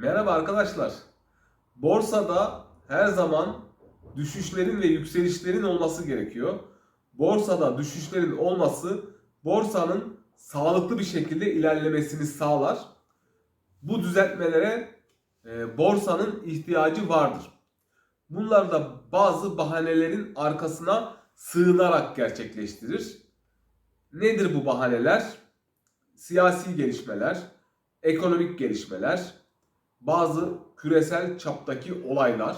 Merhaba arkadaşlar. Borsada her zaman düşüşlerin ve yükselişlerin olması gerekiyor. Borsada düşüşlerin olması borsanın sağlıklı bir şekilde ilerlemesini sağlar. Bu düzeltmelere e, borsanın ihtiyacı vardır. Bunlar da bazı bahanelerin arkasına sığınarak gerçekleştirir. Nedir bu bahaneler? Siyasi gelişmeler, ekonomik gelişmeler, bazı küresel çaptaki olaylar.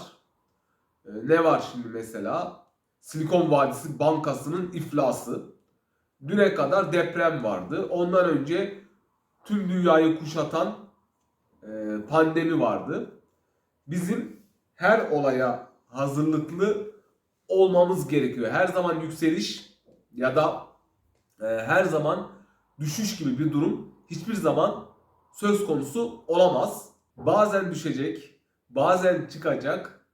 Ee, ne var şimdi mesela? Silikon Vadisi Bankası'nın iflası. Düne kadar deprem vardı. Ondan önce tüm dünyayı kuşatan e, pandemi vardı. Bizim her olaya hazırlıklı olmamız gerekiyor. Her zaman yükseliş ya da e, her zaman düşüş gibi bir durum hiçbir zaman söz konusu olamaz. Bazen düşecek, bazen çıkacak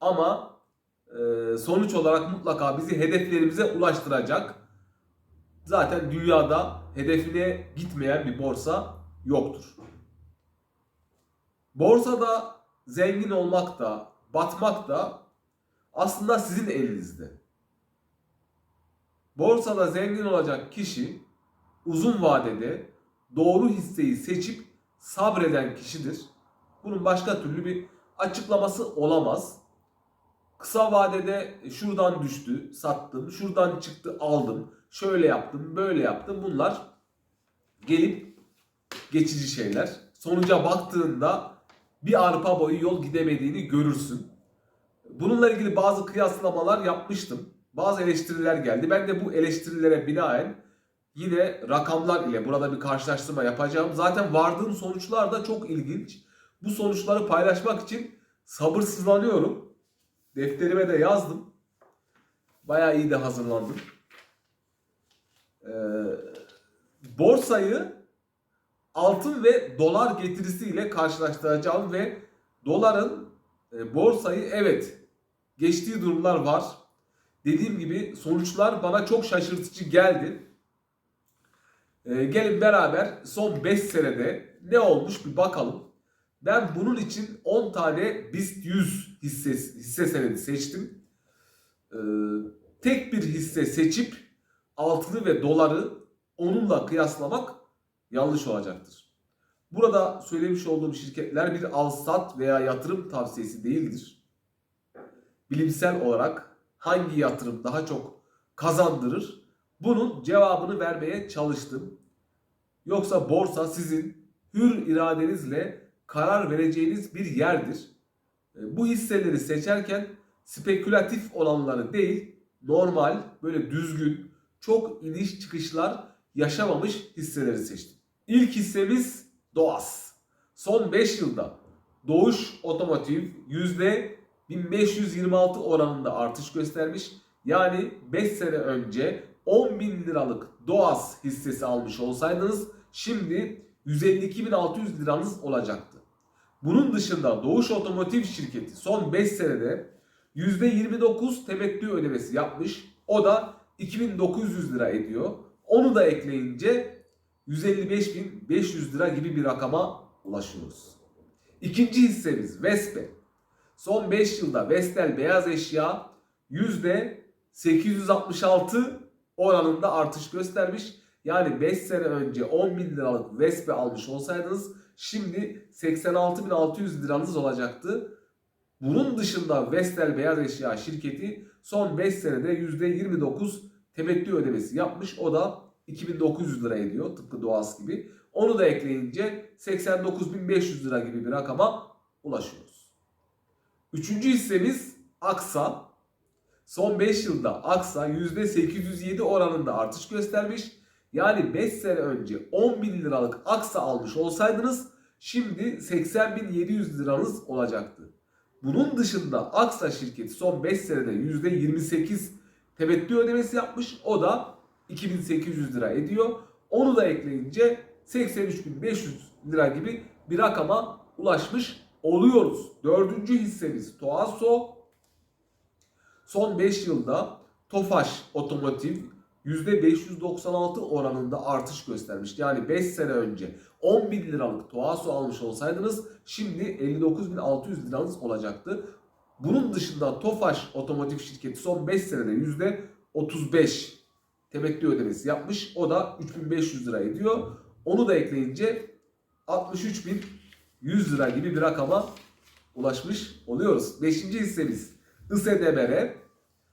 ama e, sonuç olarak mutlaka bizi hedeflerimize ulaştıracak. Zaten dünyada hedefine gitmeyen bir borsa yoktur. Borsada zengin olmak da, batmak da aslında sizin elinizde. Borsada zengin olacak kişi uzun vadede doğru hisseyi seçip sabreden kişidir. Bunun başka türlü bir açıklaması olamaz. Kısa vadede şuradan düştü, sattım, şuradan çıktı, aldım, şöyle yaptım, böyle yaptım. Bunlar gelip geçici şeyler. Sonuca baktığında bir arpa boyu yol gidemediğini görürsün. Bununla ilgili bazı kıyaslamalar yapmıştım. Bazı eleştiriler geldi. Ben de bu eleştirilere binaen yine rakamlar ile burada bir karşılaştırma yapacağım. Zaten vardığım sonuçlar da çok ilginç. Bu sonuçları paylaşmak için sabırsızlanıyorum. Defterime de yazdım. Bayağı iyi de hazırlandım. Ee, borsayı altın ve dolar getirisiyle karşılaştıracağım ve doların e, borsayı evet geçtiği durumlar var. Dediğim gibi sonuçlar bana çok şaşırtıcı geldi. Ee, gelin beraber son 5 senede ne olmuş bir bakalım. Ben bunun için 10 tane BIST 100 hisse, hisse senedi seçtim. Ee, tek bir hisse seçip altını ve doları onunla kıyaslamak yanlış olacaktır. Burada söylemiş olduğum şirketler bir al-sat veya yatırım tavsiyesi değildir. Bilimsel olarak hangi yatırım daha çok kazandırır bunun cevabını vermeye çalıştım. Yoksa borsa sizin hür iradenizle karar vereceğiniz bir yerdir. E, Bu hisseleri seçerken spekülatif olanları değil, normal, böyle düzgün, çok iniş çıkışlar yaşamamış hisseleri seçtim. İlk hissemiz Doğas. Son 5 yılda Doğuş Otomotiv %1526 oranında artış göstermiş. Yani 5 sene önce 10 bin liralık Doğas hissesi almış olsaydınız şimdi 152.600 liranız olacaktı. Bunun dışında Doğuş Otomotiv şirketi son 5 senede %29 temettü ödemesi yapmış. O da 2900 lira ediyor. Onu da ekleyince 155.500 lira gibi bir rakama ulaşıyoruz. İkinci hissemiz Vespe. Son 5 yılda Vestel beyaz eşya %866 oranında artış göstermiş. Yani 5 sene önce 10 bin liralık Vespe almış olsaydınız şimdi 86.600 liranız olacaktı. Bunun dışında Vestel Beyaz Eşya şirketi son 5 senede %29 temettü ödemesi yapmış. O da 2900 lira ediyor tıpkı Doğas gibi. Onu da ekleyince 89.500 lira gibi bir rakama ulaşıyoruz. Üçüncü hissemiz Aksa. Son 5 yılda Aksa %807 oranında artış göstermiş. Yani 5 sene önce 10 bin liralık Aksa almış olsaydınız şimdi 80.700 liranız olacaktı. Bunun dışında Aksa şirketi son 5 senede %28 temettü ödemesi yapmış. O da 2800 lira ediyor. Onu da ekleyince 83.500 lira gibi bir rakama ulaşmış oluyoruz. Dördüncü hissemiz Toaso. Son 5 yılda Tofaş Otomotiv %596 oranında artış göstermiş. Yani 5 sene önce 10 bin liralık Toasu almış olsaydınız şimdi 59.600 liranız olacaktı. Bunun dışında Tofaş Otomotiv Şirketi son 5 senede %35 temettü ödemesi yapmış. O da 3500 lira ediyor. Onu da ekleyince 63.100 lira gibi bir rakama ulaşmış oluyoruz. Beşinci hissemiz ISEDMR.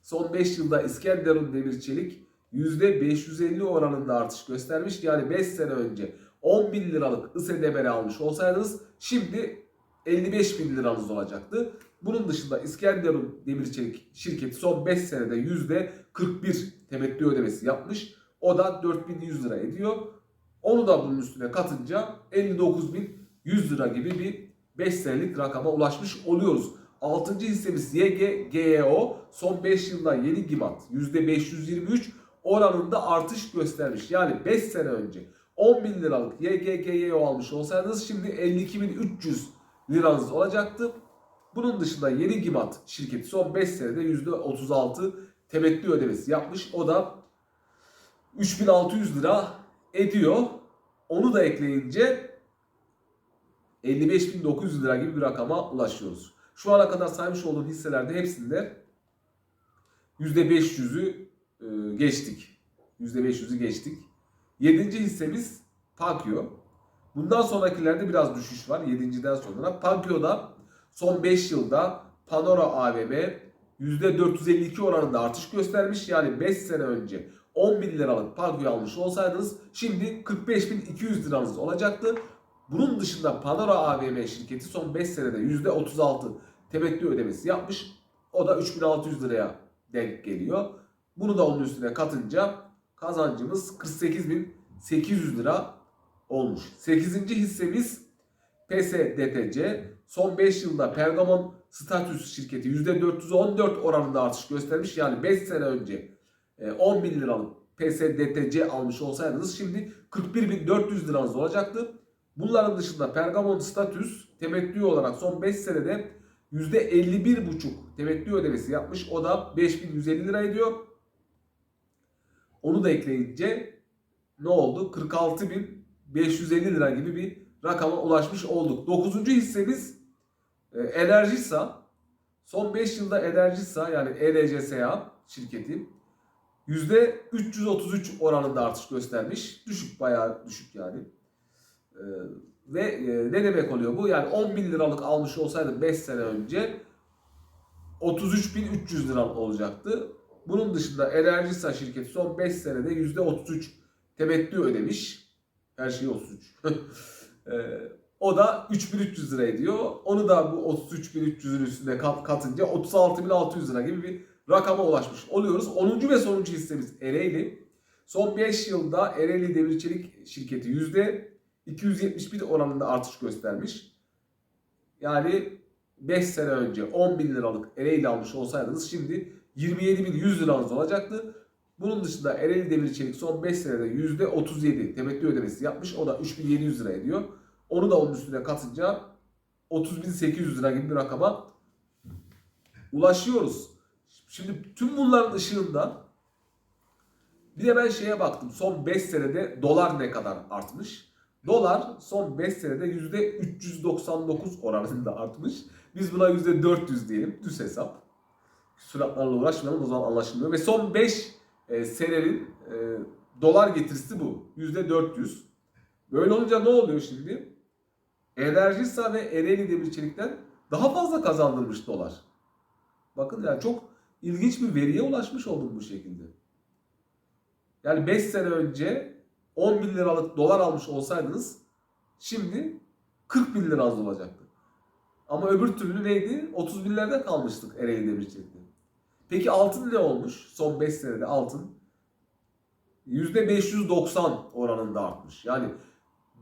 Son 5 yılda İskenderun Demir Çelik %550 oranında artış göstermiş. Yani 5 sene önce 10 bin liralık ISEDMR almış olsaydınız şimdi 55 bin liranız olacaktı. Bunun dışında İskenderun Demir Çelik şirketi son 5 senede %41 temettü ödemesi yapmış. O da 4100 lira ediyor. Onu da bunun üstüne katınca 59.100 lira gibi bir 5 senelik rakama ulaşmış oluyoruz. 6. hissemiz YGGEO son 5 yılda yeni gimat %523 oranında artış göstermiş. Yani 5 sene önce 10 bin liralık YGGEO almış olsaydınız şimdi 52.300 liranız olacaktı. Bunun dışında yeni gimat şirketi son 5 senede %36 temettü ödemesi yapmış. O da 3600 lira ediyor. Onu da ekleyince 55.900 lira gibi bir rakama ulaşıyoruz. Şu ana kadar saymış olduğum hisselerde hepsinde %500'ü e, geçtik. %500'ü geçtik. Yedinci hissemiz Pakio. Bundan sonrakilerde biraz düşüş var. Yedinciden sonra. Pakio'da son 5 yılda Panora AVM %452 oranında artış göstermiş. Yani 5 sene önce 10 bin liralık Pakio almış olsaydınız şimdi 45.200 liranız olacaktı. Bunun dışında Panora AVM şirketi son 5 senede %36 temettü ödemesi yapmış. O da 3600 liraya denk geliyor. Bunu da onun üstüne katınca kazancımız 48.800 lira olmuş. 8. hissemiz PSDTC. Son 5 yılda Pergamon Status şirketi %414 oranında artış göstermiş. Yani 5 sene önce 10 bin liralık PSDTC almış olsaydınız şimdi 41.400 liranız olacaktı. Bunların dışında Pergamon Status temettü olarak son 5 senede %51,5 temettü ödemesi yapmış. O da 5150 lira ediyor. Onu da ekleyince ne oldu? 46.550 lira gibi bir rakama ulaşmış olduk. 9. hissemiz e, Enerjisa. Son 5 yılda Enerjisa yani E ELCSA şirketi %333 oranında artış göstermiş. Düşük bayağı düşük yani. Ee, ve e, ne demek oluyor bu? Yani 10 bin liralık almış olsaydı 5 sene önce 33.300 lira olacaktı. Bunun dışında Enerjisa şirketi son 5 senede %33 temettü ödemiş. Her şey 33. ee, o da 3300 lira ediyor. Onu da bu 33.300'ün üstüne kat, katınca 36.600 lira gibi bir rakama ulaşmış oluyoruz. 10. ve sonuncu hissemiz Ereğli. Son 5 yılda Ereğli Demir Çelik şirketi %271 oranında artış göstermiş. Yani 5 sene önce 10 bin liralık Ereğli almış olsaydınız şimdi 27.100 liranız olacaktı. Bunun dışında Ereğli Demir Çelik son 5 senede %37 temettü ödemesi yapmış. O da 3.700 lira ediyor. Onu da onun üstüne katınca 30.800 lira gibi bir rakama ulaşıyoruz. Şimdi tüm bunların ışığında bir de ben şeye baktım. Son 5 senede dolar ne kadar artmış? Dolar son 5 senede %399 oranında artmış. Biz buna %400 diyelim. Düz hesap. Süratlerle uğraşmayalım o zaman anlaşılmıyor. Ve son 5 e, senenin e, dolar getirisi bu. %400. Böyle olunca ne oluyor şimdi? Enerjisa ve Ereğli Demir Çelik'ten daha fazla kazandırmış dolar. Bakın yani çok ilginç bir veriye ulaşmış oldum bu şekilde. Yani 5 sene önce 10 bin liralık dolar almış olsaydınız şimdi 40 bin liranız olacaktı. Ama öbür türlü neydi? 30 binlerde kalmıştık Ereğli Demirçelik'te. Peki altın ne olmuş? Son 5 senede altın %590 oranında artmış. Yani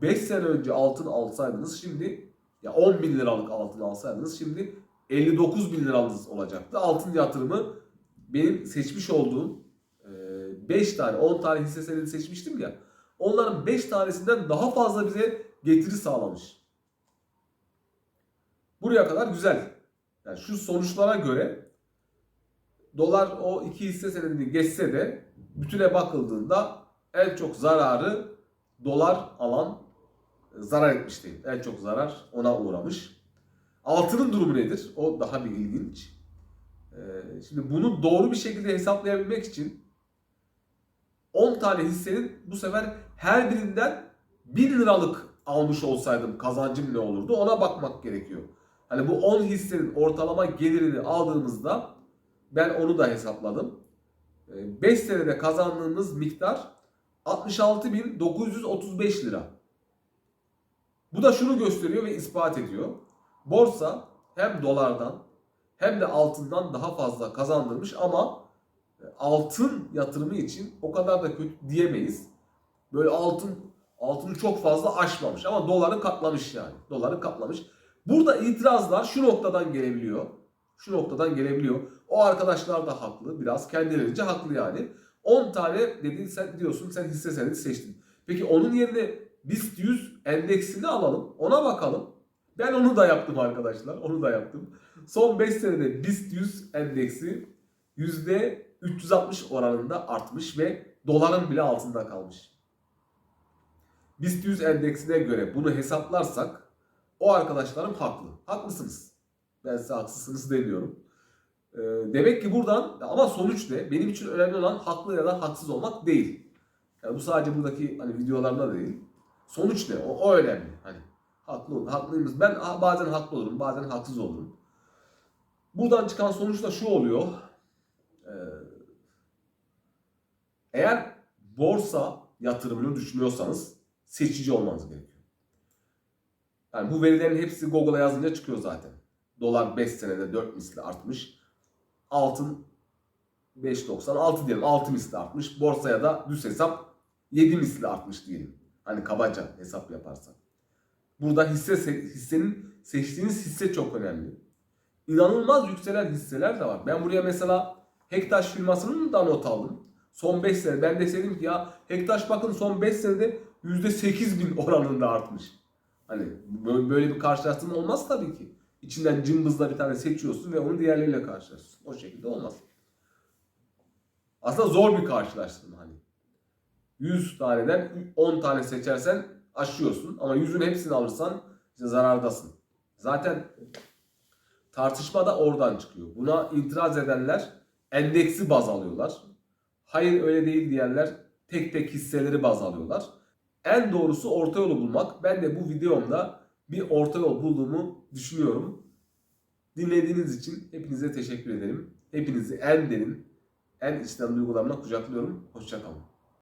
5 sene önce altın alsaydınız şimdi ya 10 bin liralık altın alsaydınız şimdi 59 bin liranız olacaktı. Altın yatırımı benim seçmiş olduğum 5 tane 10 tane hisse senedi seçmiştim ya. Onların 5 tanesinden daha fazla bize getiri sağlamış. Buraya kadar güzel. Yani şu sonuçlara göre dolar o iki hisse senedini geçse de bütüne bakıldığında en çok zararı dolar alan e, zarar etmiş değil. En çok zarar ona uğramış. Altının durumu nedir? O daha bir ilginç. Ee, Şimdi bunu doğru bir şekilde hesaplayabilmek için 10 tane hissenin bu sefer her birinden 1 liralık almış olsaydım kazancım ne olurdu ona bakmak gerekiyor. Hani bu 10 hissenin ortalama gelirini aldığımızda ben onu da hesapladım. 5 senede kazandığımız miktar 66.935 lira. Bu da şunu gösteriyor ve ispat ediyor. Borsa hem dolardan hem de altından daha fazla kazandırmış ama e, altın yatırımı için o kadar da kötü diyemeyiz. Böyle altın altını çok fazla aşmamış ama doları katlamış yani. Doları katlamış. Burada itirazlar şu noktadan gelebiliyor. Şu noktadan gelebiliyor. O arkadaşlar da haklı. Biraz kendilerince haklı yani. 10 tane dedin sen diyorsun sen hisse senedi seçtin. Peki onun yerine BIST 100 endeksini alalım. Ona bakalım. Ben onu da yaptım arkadaşlar. Onu da yaptım. Son 5 senede BIST 100 endeksi %360 oranında artmış ve doların bile altında kalmış. BIST 100 endeksine göre bunu hesaplarsak o arkadaşlarım haklı. Haklısınız. Ben size haksızsınız demiyorum. Ee, demek ki buradan ama sonuç ne? Benim için önemli olan haklı ya da haksız olmak değil. Yani bu sadece buradaki hani videolarda değil. Sonuç ne? O, o önemli. Hani haklı haklıyız. Ben bazen haklı olurum, bazen haksız olurum. Buradan çıkan sonuç da şu oluyor. Ee, eğer borsa yatırımını düşünüyorsanız seçici olmanız gerekiyor. Yani bu verilerin hepsi Google'a yazınca çıkıyor zaten. Dolar 5 senede 4 misli artmış. Altın 5.96 diyelim 6 misli artmış. Borsaya da düz hesap 7 misli artmış diyelim. Hani kabaca hesap yaparsak. Burada hisse hissenin seçtiğiniz hisse çok önemli. İnanılmaz yükselen hisseler de var. Ben buraya mesela Hektaş firmasının da not aldım. Son 5 sene ben deseydim ki ya Hektaş bakın son 5 senede %8 bin oranında artmış. Hani böyle bir karşılaştırma olmaz tabii ki. İçinden cımbızla bir tane seçiyorsun ve onu diğerleriyle karşılaştırıyorsun. O şekilde olmaz. Aslında zor bir karşılaştırma hani. 100 taneden 10 tane seçersen aşıyorsun ama 100'ün hepsini alırsan işte zarardasın. Zaten tartışma da oradan çıkıyor. Buna itiraz edenler endeksi baz alıyorlar. Hayır öyle değil diyenler tek tek hisseleri baz alıyorlar. En doğrusu orta yolu bulmak. Ben de bu videomda bir orta yol bulduğumu düşünüyorum. Dinlediğiniz için hepinize teşekkür ederim. Hepinizi en derin, en içten duygularımla kucaklıyorum. Hoşçakalın.